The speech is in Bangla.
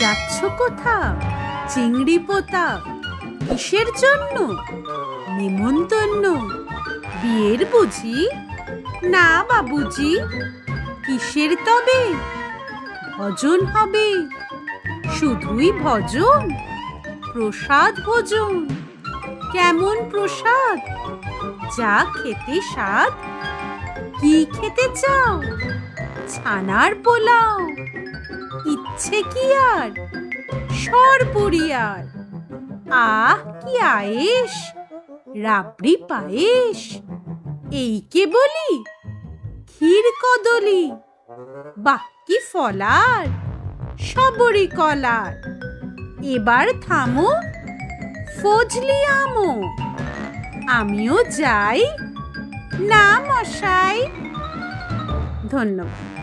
যাচ্ছ কোথা চিংড়ি পোতা? কিসের জন্য? নেমন্তন্ন বিয়ের বুঝি? না বাবুজি কিসের তবে? ভজন হবে। শুধুই ভজন? প্রসাদ ভোজন? কেমন প্রসাদ? যা খেতে স্বাদ? কি খেতে চাও? ছানার পোলাও? ইচ্ছে কি আর? সরপুরিয়ার আহ, কি আয়েস রাবড়ি পায়েস এই কে বলি? ক্ষীর কদলি। বাহ, কি ফলার! সবরি কলার। এবার থামো। ফজলি আমো। আমিও যাই। না, মশাই। ধন্যবাদ।